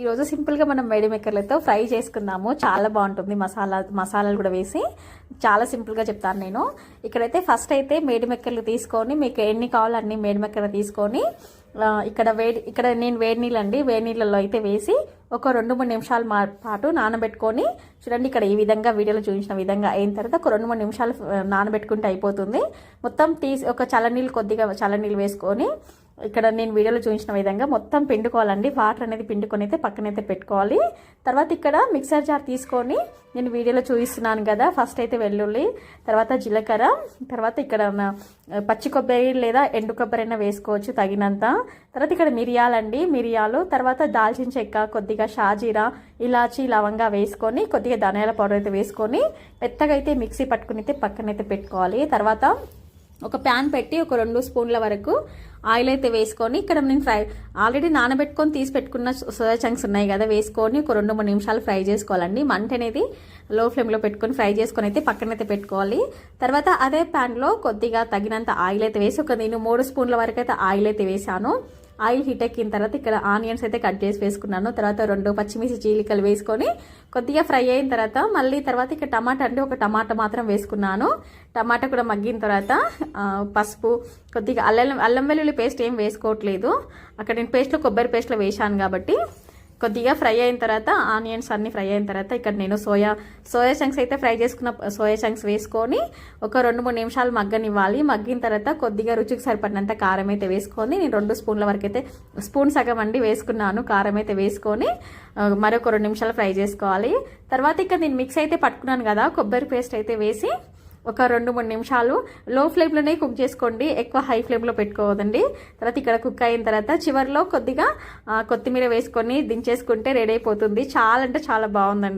ఈరోజు సింపుల్గా మనం మేడి మేకర్లతో ఫ్రై చేసుకుందాము. చాలా బాగుంటుంది. మసాలా మసాలాలు కూడా వేసి చాలా సింపుల్గా చెప్తాను నేను. ఇక్కడైతే ఫస్ట్ అయితే మేడి మెక్కర్లు తీసుకొని మీకు ఎన్ని కావాలో అన్ని మేడి మెక్కలు తీసుకొని ఇక్కడ వేడి ఇక్కడ నేను వేడి నీళ్ళు అండి వేడి నీళ్ళలో అయితే వేసి ఒక రెండు మూడు నిమిషాల మా పాటు నానబెట్టుకొని చూడండి ఇక్కడ ఈ విధంగా వీడియోలో చూపించిన విధంగా అయిన తర్వాత ఒక రెండు మూడు నిమిషాలు నానబెట్టుకుంటే అయిపోతుంది. మొత్తం తీసి ఒక చల్లనీళ్ళు కొద్దిగా చల్లనీళ్ళు వేసుకొని ఇక్కడ నేను వీడియోలో చూపించిన విధంగా మొత్తం పిండుకోవాలండి. వాటర్ అనేది పిండుకొని అయితే పక్కనైతే పెట్టుకోవాలి. తర్వాత ఇక్కడ మిక్సర్ జార్ తీసుకొని నేను వీడియోలో చూపిస్తున్నాను కదా. ఫస్ట్ అయితే వెల్లుల్లి తర్వాత జీలకర్ర తర్వాత ఇక్కడ పచ్చి కొబ్బరి లేదా ఎండు కొబ్బరి అయినా వేసుకోవచ్చు తగినంత. తర్వాత ఇక్కడ మిరియాలండి మిరియాలు తర్వాత దాల్చిన చెక్క కొద్దిగా షాజీరా ఇలాచి లవంగా వేసుకొని కొద్దిగా ధనియాల పౌడర్ అయితే వేసుకొని మెత్తగా అయితే మిక్సీ పట్టుకుని అయితే పక్కనైతే పెట్టుకోవాలి. తర్వాత ఒక ప్యాన్ పెట్టి ఒక రెండు స్పూన్ల వరకు ఆయిల్ అయితే వేసుకొని ఇక్కడ నేను ఫ్రై ఆల్రెడీ నానబెట్టుకొని తీసి పెట్టుకున్న సోయా చంక్స్ ఉన్నాయి కదా వేసుకొని ఒక రెండు మూడు నిమిషాలు ఫ్రై చేసుకోవాలండి. మంట అనేది లో ఫ్లేమ్లో పెట్టుకొని ఫ్రై చేసుకొని అయితే పక్కనైతే పెట్టుకోవాలి. తర్వాత అదే ప్యాన్లో కొద్దిగా తగినంత ఆయిల్ అయితే వేసి ఒక నేను మూడు స్పూన్ల వరకు అయితే ఆయిల్ అయితే వేసాను. ఆయిల్ హీట్ ఎక్కిన తర్వాత ఇక్కడ ఆనియన్స్ అయితే కట్ చేసి వేసుకున్నాను. తర్వాత రెండు పచ్చిమిర్చి చీలికలు వేసుకొని కొద్దిగా ఫ్రై అయిన తర్వాత మళ్ళీ తర్వాత ఇక్కడ టమాటా అంటే ఒక టమాటా మాత్రం వేసుకున్నాను. టమాటా కూడా మగ్గిన తర్వాత పసుపు కొద్దిగా అల్లం అల్లం వెల్లుల్లి పేస్ట్ ఏం వేసుకోవట్లేదు. అక్కడ నేను పేస్ట్లో కొబ్బరి పేస్ట్లో వేశాను కాబట్టి కొద్దిగా ఫ్రై అయిన తర్వాత ఆనియన్స్ అన్ని ఫ్రై అయిన తర్వాత ఇక్కడ నేను సోయా సోయా చంక్స్ అయితే ఫ్రై చేసుకున్న సోయా చంక్స్ వేసుకొని ఒక రెండు మూడు నిమిషాలు మగ్గనివ్వాలి. మగ్గిన తర్వాత కొద్దిగా రుచికి సరిపడినంత కారం అయితే వేసుకొని నేను రెండు స్పూన్ల వరకు అయితే స్పూన్ సగం అండి వేసుకున్నాను. కారం అయితే వేసుకొని మరొక రెండు నిమిషాలు ఫ్రై చేసుకోవాలి. తర్వాత ఇక్కడ నేను మిక్స్ అయితే పట్టుకున్నాను కదా కొబ్బరి పేస్ట్ అయితే వేసి ఒక రెండు మూడు నిమిషాలు. లో ఫ్లేమ్లోనే కుక్ చేసుకోండి. ఎక్కువ హై ఫ్లేమ్లో పెట్టుకోవద్దండి. తర్వాత ఇక్కడ కుక్ అయిన తర్వాత చివరిలో కొద్దిగా కొత్తిమీర వేసుకొని దించేసుకుంటే రెడీ అయిపోతుంది. చాలా అంటే చాలా బాగుందండి.